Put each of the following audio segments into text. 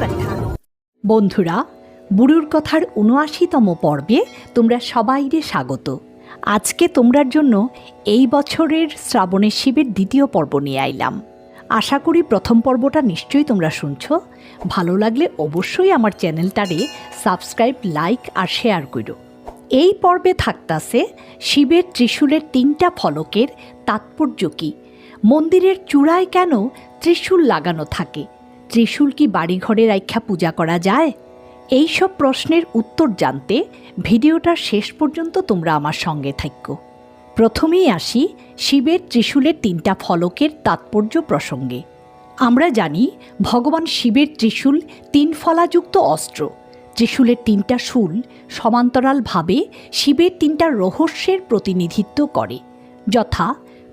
কথা বন্ধুরা, বুড়ুর কথার উনআশিতম পর্বে তোমরা সবাইরে স্বাগত। আজকে তোমরার জন্য এই বছরের শ্রাবণের শিবের দ্বিতীয় পর্ব নিয়ে আইলাম। আশা করি প্রথম পর্বটা নিশ্চয়ই তোমরা শুনছ। ভালো লাগলে অবশ্যই আমার চ্যানেলটারে সাবস্ক্রাইব, লাইক আর শেয়ার করো। এই পর্বে থাকতাছে শিবের ত্রিশূলের তিনটা ফলকের তাৎপর্য কী? মন্দিরের চূড়ায় কেন ত্রিশূল লাগানো থাকে? ত্রিশূল কি বাড়িঘরে রাইখা পূজা করা যায়? এই সব প্রশ্নের উত্তর জানতে ভিডিওটার শেষ পর্যন্ত তোমরা আমার সঙ্গে থাকো। প্রথমেই আসি শিবের ত্রিশূলের তিনটা ফলকের তাৎপর্য প্রসঙ্গে। আমরা জানি ভগবান শিবের ত্রিশূল তিন ফলাযুক্ত অস্ত্র। ত্রিশূলের তিনটা শুল সমান্তরালভাবে শিবের তিনটা রহস্যের প্রতিনিধিত্ব করে, যথা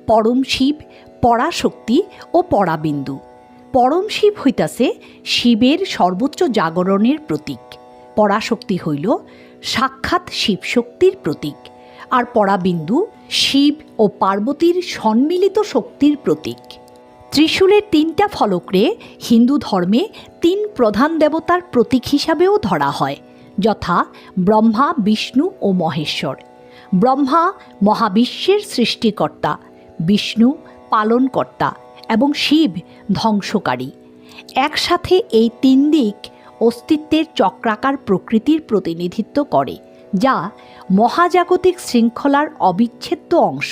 পরম শিব, পরাশক্তি ও পরাবিন্দু। পরম শিব হইতাছে শিবের সর্বোচ্চ জাগরণের প্রতীক। পরাশক্তি হইল সাক্ষাৎ শিবশক্তির প্রতীক আর পরাবিন্দু শিব ও পার্বতীর সম্মিলিত শক্তির প্রতীক। ত্রিশূলের তিনটা ফলকরে হিন্দু ধর্মে তিন প্রধান দেবতার প্রতীক হিসাবেও ধরা হয়, যথা ব্রহ্মা, বিষ্ণু ও মহেশ্বর। ব্রহ্মা মহাবিশ্বের সৃষ্টিকর্তা, বিষ্ণু পালনকর্তা এবং শিব ধ্বংসকারী। একসাথে এই তিন দিক অস্তিত্বের চক্রাকার প্রকৃতির প্রতিনিধিত্ব করে, যা মহাজাগতিক শৃঙ্খলার অবিচ্ছেদ্য অংশ।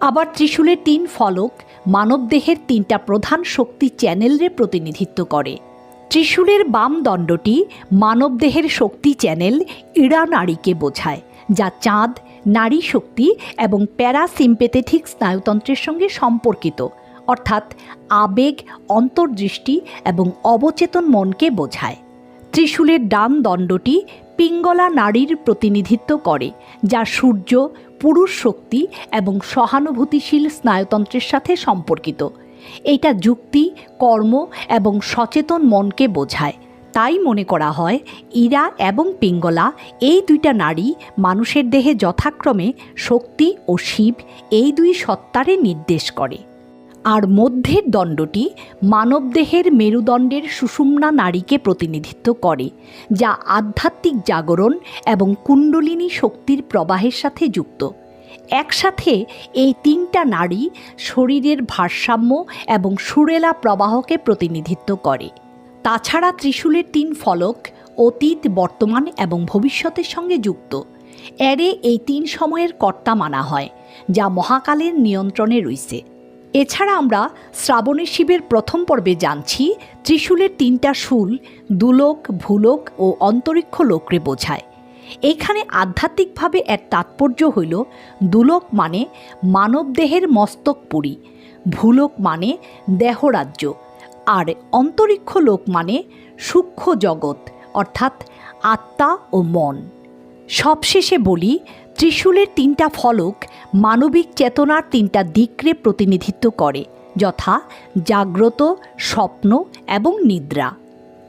আবার ত্রিশূলের তিন ফলক মানবদেহের তিনটা প্রধান শক্তি চ্যানেলের প্রতিনিধিত্ব করে। ত্রিশূলের বাম দণ্ডটি মানবদেহের শক্তি চ্যানেল ইড়া নারীকে বোঝায়, যা চাঁদ, নারী শক্তি এবং প্যারাসিম্পেথেটিক স্নায়ুতন্ত্রের সঙ্গে সম্পর্কিত। অর্থাৎ আবেগ, অন্তর্দৃষ্টি এবং অবচেতন মনকে বোঝায়। ত্রিশূলের ডান দণ্ডটি পিঙ্গলা নারীর প্রতিনিধিত্ব করে, যা সূর্য, পুরুষ শক্তি এবং সহানুভূতিশীল স্নায়ুতন্ত্রের সাথে সম্পর্কিত। এটা যুক্তি, কর্ম এবং সচেতন মনকে বোঝায়। তাই মনে করা হয়, ইরা এবং পিঙ্গলা এই দুইটা নারী মানুষের দেহে যথাক্রমে শক্তি ও শিব এই দুই সত্তারে নির্দেশ করে। আর মধ্যের দণ্ডটি মানবদেহের মেরুদণ্ডের সুষুম্না নারীকে প্রতিনিধিত্ব করে, যা আধ্যাত্মিক জাগরণ এবং কুণ্ডলিনী শক্তির প্রবাহের সাথে যুক্ত। একসাথে এই তিনটা নারী শরীরের ভারসাম্য এবং সুরেলা প্রবাহকে প্রতিনিধিত্ব করে। তাছাড়া ত্রিশূলের তিন ফলক অতীত, বর্তমান এবং ভবিষ্যতের সঙ্গে যুক্ত। এরে এই তিন সময়ের কর্তা মানা হয়, যা মহাকালের নিয়ন্ত্রণে রইছে। এছাড়া আমরা শ্রাবণী শিবের প্রথম পর্বে জানছি ত্রিশূলের তিনটা শুল, দুলোক, ভূলোক ও অন্তরিক্ষ লোকরে বোঝায়। এখানে আধ্যাত্মিকভাবে এর তাৎপর্য হইল দুলোক মানে মানবদেহের মস্তকপুরী ভূলোক মানে দেহরাজ্য, আর অন্তরিক্ষ লোক মানে সূক্ষ্ম জগৎ, অর্থাৎ আত্মা ও মন। সবশেষে বলি ত্রিশূলের তিনটা ফলক মানবিক চেতনার তিনটা দিকরে প্রতিনিধিত্ব করে, যথা জাগ্রত, স্বপ্ন এবং নিদ্রা।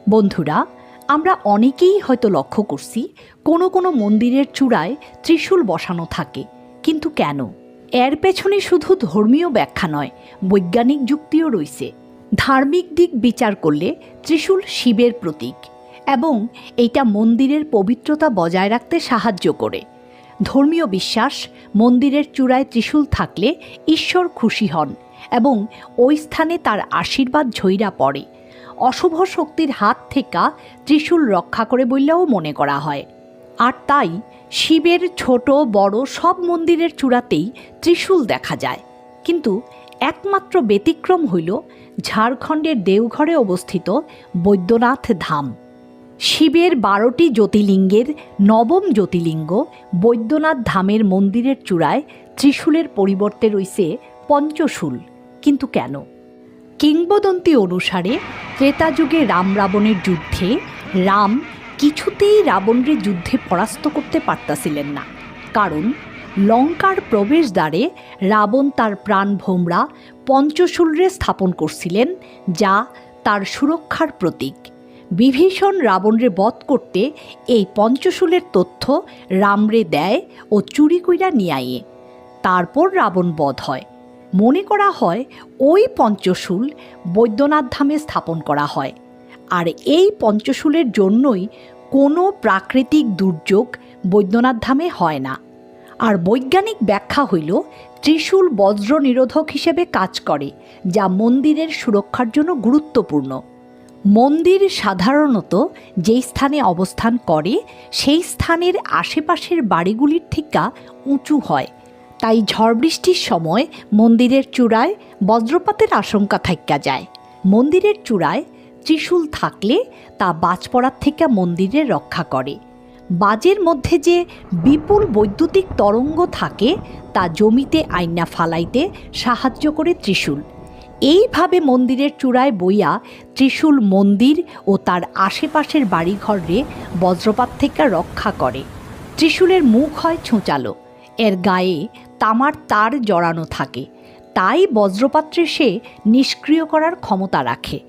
বন্ধুরা, আমরা অনেকেই হয়তো লক্ষ্য করছি, কোনো কোনো মন্দিরের চূড়ায় ত্রিশূল বসানো থাকে। কিন্তু কেন? এর পেছনে শুধু ধর্মীয় ব্যাখ্যা নয়, বৈজ্ঞানিক যুক্তিও রয়েছে। ধার্মিক দিক বিচার করলে ত্রিশূল শিবের প্রতীক এবং এইটা মন্দিরের পবিত্রতা বজায় রাখতে সাহায্য করে। ধর্মীয় বিশ্বাস, মন্দিরের চূড়ায় ত্রিশূল থাকলে ঈশ্বর খুশি হন এবং ওই স্থানে তার আশীর্বাদ ঝইরা পড়ে। অশুভ শক্তির হাত থেকে ত্রিশূল রক্ষা করে বললেও মনে করা হয়। আর তাই শিবের ছোট, বড় সব মন্দিরের চূড়াতেই ত্রিশূল দেখা যায়। কিন্তু একমাত্র ব্যতিক্রম হইল ঝাড়খণ্ডের দেওঘরে অবস্থিত বৈদ্যনাথ ধাম। শিবের বারোটি জ্যোতির্লিঙ্গের নবম জ্যোতির্লিঙ্গ বৈদ্যনাথ ধামের মন্দিরের চূড়ায় ত্রিশূলের পরিবর্তে রইছে পঞ্চশূল। কিন্তু কেন? কিংবদন্তি অনুসারে ত্রেতা যুগে রাম রাবণের যুদ্ধে রাম কিছুতেই রাবণরে যুদ্ধে পরাস্ত করতে পারতাছিলেন না। কারণ লঙ্কার প্রবেশদ্বারে রাবণ তার প্রাণ ভোমরা পঞ্চশূলরে স্থাপন করছিলেন, যা তার সুরক্ষার প্রতীক। বিভীষণ রাবণরে বধ করতে এই পঞ্চশূলের তথ্য রামরে দেয় ও চুরি কইরা নিয়াইয়ে তারপর রাবণ বধ হয়। মনে করা হয় ওই পঞ্চশূল বৈদ্যনাথ ধামে স্থাপন করা হয়। আর এই পঞ্চশূলের জন্যই কোনো প্রাকৃতিক দুর্যোগ বৈদ্যনাথ ধামে হয় না। আর বৈজ্ঞানিক ব্যাখ্যা হইল, ত্রিশূল বজ্র নিরোধক হিসেবে কাজ করে, যা মন্দিরের সুরক্ষার জন্য গুরুত্বপূর্ণ। মন্দির সাধারণত যেই স্থানে অবস্থান করে, সেই স্থানের আশেপাশের বাড়িগুলির থেকে উঁচু হয়। তাই ঝড় বৃষ্টির সময় মন্দিরের চূড়ায় বজ্রপাতের আশঙ্কা থাকা যায়। মন্দিরের চূড়ায় ত্রিশূল থাকলে তা বাজ পড়ার থেকে মন্দিরের রক্ষা করে। বাজের মধ্যে যে বিপুল বৈদ্যুতিক তরঙ্গ থাকে, তা জমিতে আইনা ফালাইতে সাহায্য করে ত্রিশূল। এইভাবে মন্দিরের চূড়ায় বইয়া ত্রিশূল মন্দির ও তার আশেপাশের বাড়িঘরে বজ্রপাত থেকে রক্ষা করে। ত্রিশূলের মুখ হয় ছুঁচালো। এর গায়ে তামার তার জড়ানো থাকে। তাই বজ্রপাত্রে সে নিষ্ক্রিয় করার ক্ষমতা রাখে।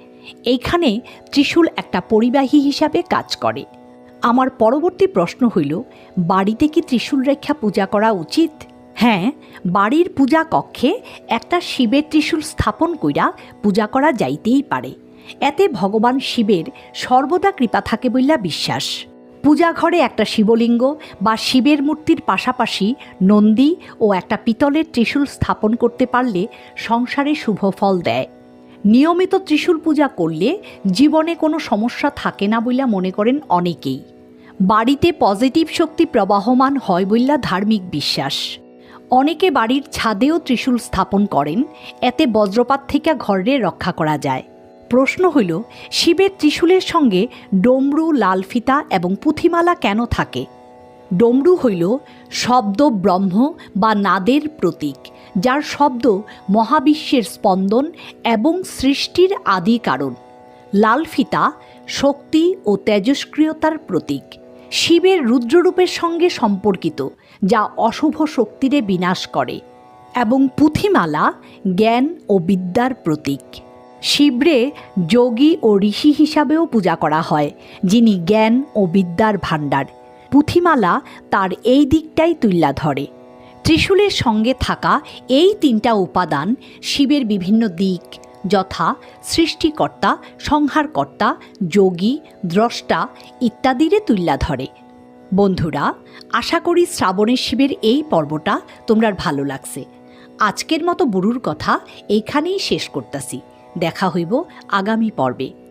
এইখানে ত্রিশূল একটা পরিবাহী হিসাবে কাজ করে। আমার পরবর্তী প্রশ্ন হইল, বাড়িতে কি ত্রিশূল রেখা পূজা করা উচিত? হ্যাঁ বাড়ির পূজা কক্ষে একটা শিবের ত্রিশূল স্থাপন কইরা পূজা করা যাইতেই পারে। এতে ভগবান শিবের সর্বদা কৃপা থাকে বইলা বিশ্বাস। পূজা ঘরে একটা শিবলিঙ্গ বা শিবের মূর্তির পাশাপাশি নন্দী ও একটা পিতলের ত্রিশূল স্থাপন করতে পারলে সংসারে শুভ ফল দেয়। নিয়মিত ত্রিশূল পূজা করলে জীবনে কোনো সমস্যা থাকে না বইলা মনে করেন অনেকেই। বাড়িতে পজিটিভ শক্তি প্রবাহমান হয় বইলা ধার্মিক বিশ্বাস। অনেকে বাড়ির ছাদেও ত্রিশূল স্থাপন করেন, এতে বজ্রপাত থেকে ঘরে রক্ষা করা যায়। প্রশ্ন হইল, শিবের ত্রিশূলের সঙ্গে ডমরু লালফিতা এবং পুঁথিমালা কেন থাকে? ডমরু হইল শব্দ ব্রহ্ম বা নাদের প্রতীক, যার শব্দ মহাবিশ্বের স্পন্দন এবং সৃষ্টির আদি কারণ। লালফিতা শক্তি ও তেজস্ক্রিয়তার প্রতীক। শিবের রুদ্ররূপের সঙ্গে সম্পর্কিত যা অশুভ শক্তিরে বিনাশ করে, এবং পুঁথিমালা, জ্ঞান ও বিদ্যার প্রতীক। শিবরে যোগী ও ঋষি হিসাবেও পূজা করা হয়, যিনি জ্ঞান ও বিদ্যার ভাণ্ডার। পুঁথিমালা তার এই দিকটাই তুল্লা ধরে। ত্রিশূলের সঙ্গে থাকা এই তিনটা উপাদান শিবের বিভিন্ন দিক, যথা সৃষ্টিকর্তা, সংহারকর্তা, যোগী, দ্রষ্টা ইত্যাদিরে তুল্লা ধরে। বন্ধুরা, আশা করি শ্রাবণের শিবের এই পর্বটা তোমরা ভালো লাগছে। আজকের মতো বুড়ুর কথা এইখানেই শেষ করতাছি। দেখা হইব আগামী পর্বে।